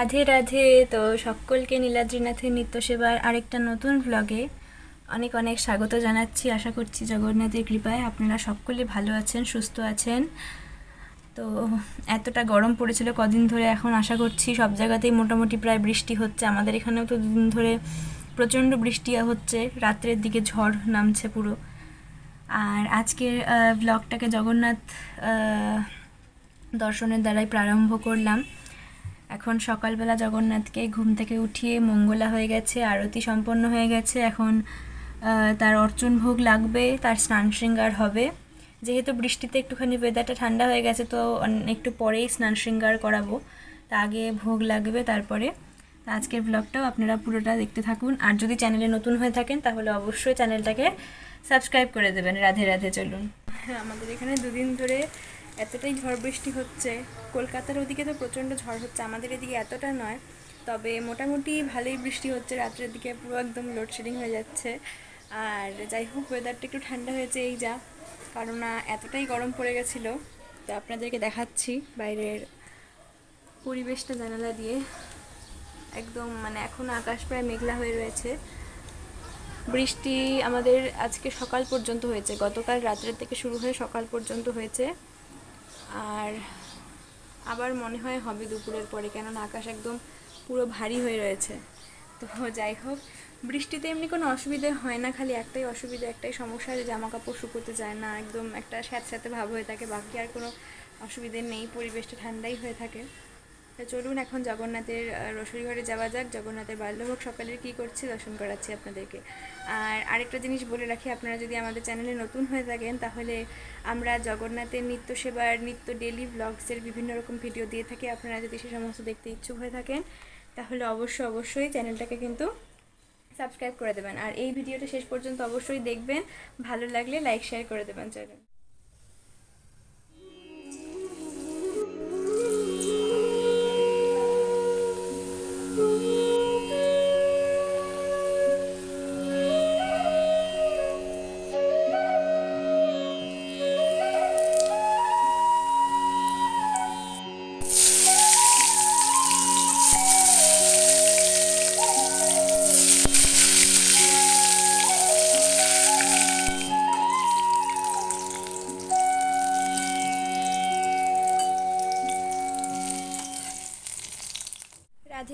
রাধে রাধে। তো সকলকে নীলাদ্রিনাথের নিত্য সেবার আরেকটা নতুন ব্লগে অনেক অনেক স্বাগত জানাচ্ছি। আশা করছি জগন্নাথের কৃপায় আপনারা সকলে ভালো আছেন, সুস্থ আছেন। তো এতটা গরম পড়েছিল কদিন ধরে, এখন আশা করছি সব জায়গাতেই মোটামুটি প্রায় বৃষ্টি হচ্ছে। আমাদের এখানেও তো দুদিন ধরে প্রচণ্ড বৃষ্টি হচ্ছে, রাত্রের দিকে ঝড় নামছে পুরো। আর আজকের ব্লগটাকে জগন্নাথ দর্শনের দ্বারাই প্রারম্ভ করলাম। এখন সকালবেলা জগন্নাথকে ঘুম থেকে উঠিয়ে মঙ্গলা হয়ে গেছে, আরতি সম্পন্ন হয়ে গেছে। এখন তার অর্চন ভোগ লাগবে, তার স্নান শৃঙ্গার হবে। যেহেতু বৃষ্টিতে একটুখানি ওয়েদারটা ঠান্ডা হয়ে গেছে, তো একটু পরেই স্নান শৃঙ্গার করাবো। তা আগে ভোগ লাগবে, তারপরে। আজকের ব্লগটাও আপনারা পুরোটা দেখতে থাকুন। আর যদি চ্যানেলে নতুন হয়ে থাকেন, তাহলে অবশ্যই চ্যানেলটাকে সাবস্ক্রাইব করে দেবেন। রাধে রাধে চলুন। হ্যাঁ আমাদের এখানে দুদিন ধরে এতটাই ঝড় বৃষ্টি হচ্ছে, কলকাতার ওদিকে তো প্রচণ্ড ঝড় হচ্ছে, আমাদের এদিকে এতটা নয়, তবে মোটামুটি ভালোই বৃষ্টি হচ্ছে রাত্রের দিকে, পুরো একদম লোডশেডিং হয়ে যাচ্ছে। আর যাই হোক ওয়েদারটা একটু ঠান্ডা হয়েছে, এই যা কারণ এতটাই গরম পড়ে গেছিল। তো আপনাদেরকে দেখাচ্ছি বাইরের পরিবেশটা জানালা দিয়ে। একদম মানে এখন আকাশ প্রায় মেঘলা হয়ে রয়েছে। বৃষ্টি আমাদের আজকে সকাল পর্যন্ত হয়েছে, গতকাল রাত্রের থেকে শুরু হয়ে সকাল পর্যন্ত হয়েছে। আর আবার মনে হয় হবে দুপুরের পরে, কেননা আকাশ একদম পুরো ভারী হয়ে রয়েছে। তো যাই হোক, বৃষ্টিতে এমনি কোনো অসুবিধে হয় না, খালি একটাই অসুবিধা, একটাই সমস্যা যে জামা কাপড় শুকোতে যায় না, একদম একটা স্যাঁতস্যাঁতে ভাব হয়ে থাকে, বাকি আর কোনো অসুবিধে নেই, পরিবেশটা ঠান্ডাই হয়ে থাকে। তো চলুন, এখন জগন্নাথের রসুই ঘরে যাওয়া যাক। জগন্নাথের বাল্যভোগ সকালের কী করছে, দর্শন করাচ্ছি আপনাদেরকে। আর আরেকটা জিনিস বলে রাখি, আপনারা যদি আমাদের চ্যানেলে নতুন হয়ে থাকেন, তাহলে আমরা জগন্নাথের নিত্য সেবার নিত্য ডেলি ব্লগসের বিভিন্ন রকম ভিডিও দিয়ে থাকি। আপনারা যদি সে সমস্ত দেখতে ইচ্ছুক হয়ে থাকেন, তাহলে অবশ্যই অবশ্যই চ্যানেলটাকে কিন্তু সাবস্ক্রাইব করে দেবেন। আর এই ভিডিওটা শেষ পর্যন্ত অবশ্যই দেখবেন। ভালো লাগলে লাইক শেয়ার করে দেবেন। চলুন।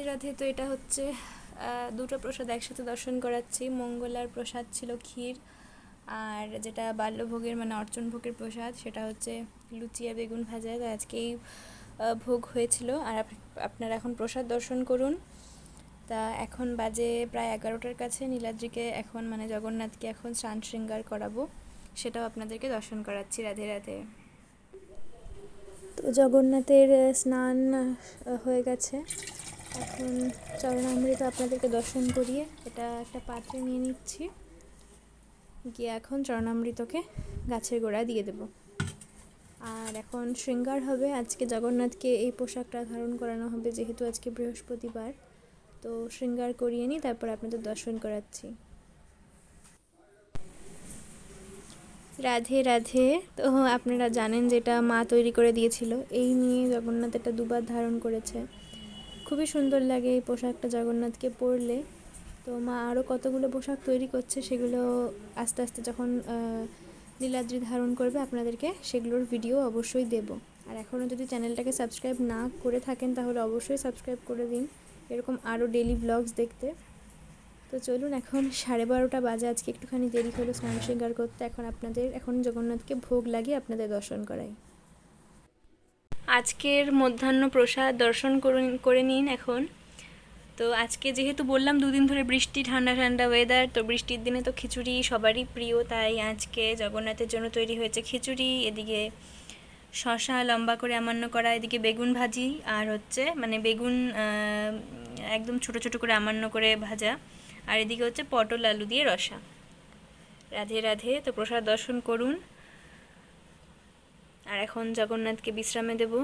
রাধে, তো এটা হচ্ছে দুটো প্রসাদ একসাথে দর্শন করাচ্ছি। মঙ্গলার প্রসাদ ছিল ক্ষীর, আর যেটা বাল্যভোগের মানে অর্চন ভোগের প্রসাদ, সেটা হচ্ছে লুচিয়া বেগুন ভাজা। তো আজকেই ভোগ হয়েছিল। আর আপ- আপনারা এখন প্রসাদ দর্শন করুন। তা এখন বাজে প্রায় এগারোটার কাছে। নীলাদ্রিকে এখন মানে জগন্নাথকে এখন স্নান শৃঙ্গার করাবো। সেটাও আপনাদেরকে দর্শন করাচ্ছি রাধে রাধে। তো জগন্নাথের স্নান হয়ে গেছে। এখন চরণামৃত আপনাদেরকে দর্শন করিয়ে এটা একটা পাত্রে নিয়ে নিচ্ছি। গিয়ে এখন চরণামৃতকে গাছের গোড়ায় দিয়ে দেব। আর এখন শৃঙ্গার হবে। আজকে জগন্নাথকে এই পোশাকটা ধারণ করানো হবে, যেহেতু আজকে বৃহস্পতিবার। তো শৃঙ্গার করিয়ে নিই তারপর আপনাদের দর্শন করাচ্ছি। রাধে রাধে। তো আপনারা জানেন যেটা মা তৈরি করে দিয়েছিল। এই নিয়ে জগন্নাথ এটা দুবার ধারণ করেছে। খুবই সুন্দর লাগে এই পোশাকটা জগন্নাথকে পরলে। তো মা আরও কতগুলো পোশাক তৈরি করছে সেগুলো আস্তে আস্তে যখন নীলাদ্রি ধারণ করবে আপনাদেরকে সেগুলোর ভিডিও অবশ্যই দেব। আর এখনও যদি চ্যানেলটাকে সাবস্ক্রাইব না করে থাকেন তাহলে অবশ্যই সাবস্ক্রাইব করে দিন। এরকম আরও ডেলি ব্লগস দেখতে। তো চলুন এখন সাড়ে বারোটা বাজে, আজকে একটুখানি দেরি হলো স্নান শৃঙ্গার করতে। এখন আপনাদের, এখন জগন্নাথকে ভোগ লাগিয়ে আপনাদের দর্শন করাই। আজকের মধ্যাহ্ন প্রসাদ দর্শন করুন, করে নিন এখন। তো আজকে যেহেতু বললাম দুদিন ধরে বৃষ্টি, ঠান্ডা ঠান্ডা ওয়েদার তো বৃষ্টির দিনে তো খিচুড়ি সবারই প্রিয়, তাই আজকে জগন্নাথের জন্য তৈরি হয়েছে খিচুড়ি, এদিকে শশা লম্বা করে আমান্য করা, এদিকে বেগুন ভাজি, আর হচ্ছে মানে বেগুন একদম ছোট ছোট করে আমান্য করে ভাজা, আর এদিকে হচ্ছে পটল, আলু দিয়ে রসা। রাধে রাধে, তো প্রসাদ দর্শন করুন। আর এখন জগন্নাথকে বিশ্রামে দেব।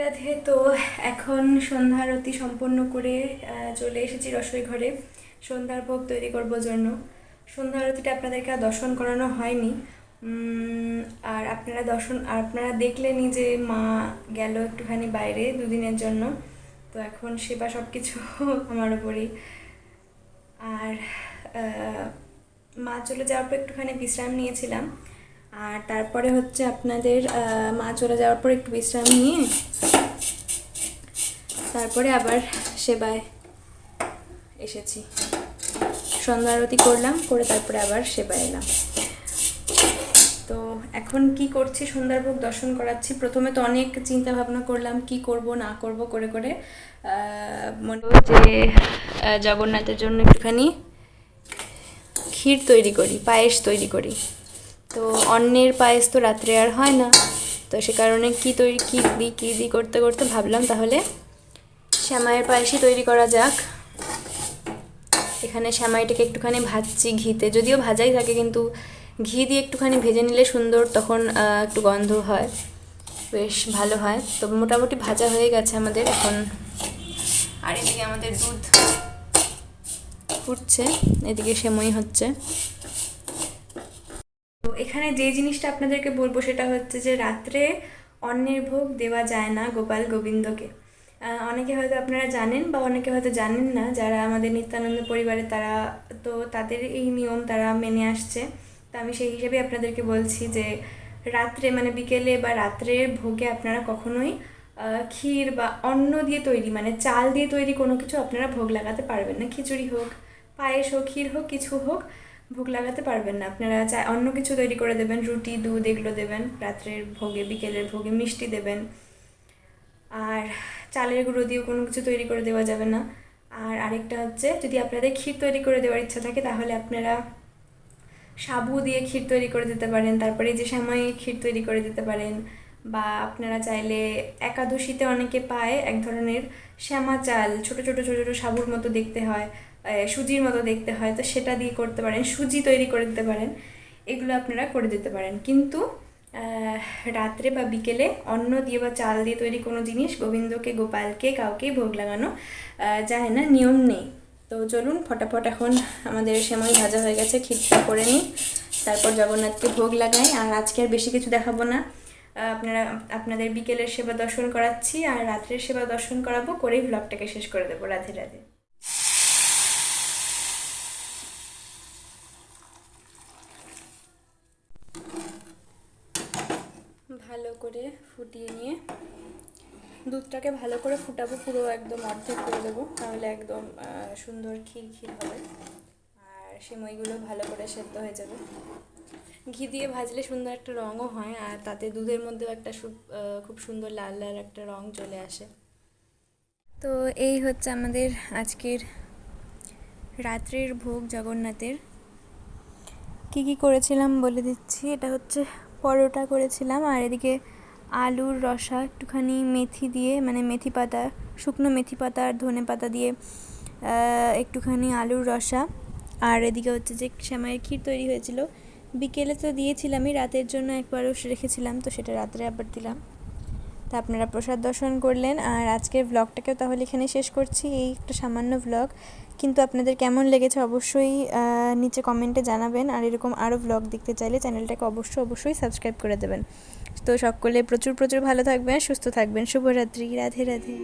রাধে তো এখন সন্ধ্যা আরতি সম্পন্ন করে চলে এসেছি রসোই ঘরে। সন্ধ্যার ভোগ তৈরি করবার জন্য। সন্ধ্যা আরতিটা আপনাদেরকে আর দর্শন করানো হয়নি। আর আপনারা দর্শন আর আপনারা দেখলেনই যে মা গেল একটুখানি বাইরে দুদিনের জন্য। তো এখন সেবা সব কিছু আমার উপরই। আর মা চলে যাওয়ার পর একটুখানি বিশ্রাম নিয়েছিলাম। আর তারপরে হচ্ছে আপনাদের মা চলে যাওয়ার পর একটু বিশ্রাম নিয়ে তারপরে আবার সেবায় এসেছি। সন্ধ্যা আরতি করলাম, করে তারপরে আবার সেবায় এলাম। তো এখন কি করছি? সুন্দরভোগ দর্শন করাচ্ছি। প্রথমে তো অনেক চিন্তা ভাবনা করলাম, কি করব, না করব, করে করে। মনে যে জগন্নাথের জন্য একটুখানি ক্ষীর তৈরি করি, পায়েস তৈরি করি। তো অন্যের পায়েস তো রাত্রে আর হয় না। তো সে কারণে কী তৈরি, কী দিই কী দিই করতে করতে ভাবলাম তাহলে শ্যামাইয়ের পায়েসই তৈরি করা যাক। এখানে শ্যামাইটাকে একটুখানি ভাজছি ঘিতে। যদিও ভাজাই থাকে, কিন্তু ঘি দিয়ে একটুখানি ভেজে নিলে সুন্দর, তখন একটু গন্ধ হয়। বেশ ভালো হয়। তো মোটামুটি ভাজা হয়ে গেছে আমাদের এখন। আর এদিকে আমাদের দুধ ফুটছে, এদিকে সেমই হচ্ছে। তো এখানে যে জিনিসটা আপনাদেরকে বলব সেটা হচ্ছে যে রাত্রে অন্যের ভোগ দেওয়া যায় না গোপাল গোবিন্দকে। অনেকে হয়তো আপনারা জানেন বা অনেকে হয়তো জানেন না, যারা আমাদের নিত্যানন্দ পরিবারে তারা, তো তাদের এই নিয়ম তারা মেনে আসছে। তো আমি সেই হিসেবে আপনাদেরকে বলছি যে রাত্রে মানে বিকেলে বা রাত্রের ভোগে আপনারা কখনোই ক্ষীর বা অন্ন দিয়ে তৈরি মানে চাল দিয়ে তৈরি কোনো কিছু আপনারা ভোগ লাগাতে পারবেন না। খিচুড়ি হোক, পায়েস হোক, ক্ষীর হোক, কিছু হোক, ভোগ লাগাতে পারবেন না। আপনারা চা, অন্য কিছু তৈরি করে দেবেন, রুটি, দুধ এগুলো দেবেন, রাত্রের ভোগে, বিকেলের ভোগে মিষ্টি দেবেন। আর চালের গুঁড়ো দিয়েও কোনো কিছু তৈরি করে দেওয়া যাবে না। আর আরেকটা হচ্ছে, যদি আপনাদের ক্ষীর তৈরি করে দেওয়ার ইচ্ছা থাকে, তাহলে আপনারা সাবু দিয়ে ক্ষীর তৈরি করে দিতে পারেন, তারপরে যে সময় ক্ষীর তৈরি করে দিতে পারেন, বা আপনারা চাইলে একাদশীতে অনেকে পায় এক ধরনের শ্যামা চাল, ছোট ছোট ছোট, ছোটো সাবুর মতো দেখতে হয় সুজির মতো দেখতে হয়, তো সেটা দিয়ে করতে পারেন, সুজি তৈরি করে দিতে পারেন, এগুলো আপনারা করে দিতে পারেন। কিন্তু রাত্রে বা বিকেলে অন্ন দিয়ে বা চাল দিয়ে তৈরি কোনো জিনিস গোবিন্দকে, গোপালকে, কাউকে ভোগ লাগানো যায় না, নিয়ম নেই। তো চলুন, ফটাফট এখন আমাদের সেময় ভাজা হয়ে গেছে ক্ষীরটা করে নিই। তারপর জগন্নাথকে ভোগ লাগাই। আর আজকে আর বেশি কিছু দেখাবো না। আপনারা, আপনাদের বিকেলের সেবা দর্শন করাচ্ছি, আর রাত্রের সেবা দর্শন করাবো করেই ব্লগটাকে শেষ করে দেবো। রাধে রাধে। ভালো করে ফুটিয়ে নিয়ে দুধটাকে ভালো করে ফুটাবো, পুরো একদম অর্ধেক করে দেবো, তাহলে একদম সুন্দর ক্ষীর ক্ষীর হবে। আর সেমইগুলো ভালো করে সেদ্ধ হয়ে যাবে। ঘি দিয়ে ভাজলে সুন্দর একটা রঙও হয়, আর তাতে দুধের মধ্যেও একটা খুব সুন্দর লাল লাল একটা রং চলে আসে। তো এই হচ্ছে আমাদের আজকের রাত্রির ভোগ জগন্নাথের। কি কি করেছিলাম বলে দিচ্ছি, এটা হচ্ছে পরোটা করেছিলাম, আর এদিকে আলুর রসা একটুখানি মেথি দিয়ে মানে মেথি পাতা, শুকনো মেথি পাতা আর ধনে পাতা দিয়ে একটুখানি আলুর রসা। আর এদিকে হচ্ছে যে শ্যামাইয়ের ক্ষীর তৈরি হয়েছিল। বিকেলে তো দিয়েছিলামই, রাতের জন্য একবারও রেখেছিলাম, তো সেটা রাত্রে আবার দিলাম। তা আপনারা প্রসাদ দর্শন করলেন। আর আজকের ব্লগটাকেও তাহলে এখানে শেষ করছি। এই একটা সামান্য ব্লগ কিন্তু আপনাদের কেমন লেগেছে অবশ্যই নিচে কমেন্টে জানাবেন। আর এরকম আরও ব্লগ দেখতে চাইলে চ্যানেলটাকে অবশ্যই অবশ্যই সাবস্ক্রাইব করে দেবেন। তো সকলে প্রচুর প্রচুর ভালো থাকবেন সুস্থ থাকবেন। শুভরাত্রি। রাধে রাধে।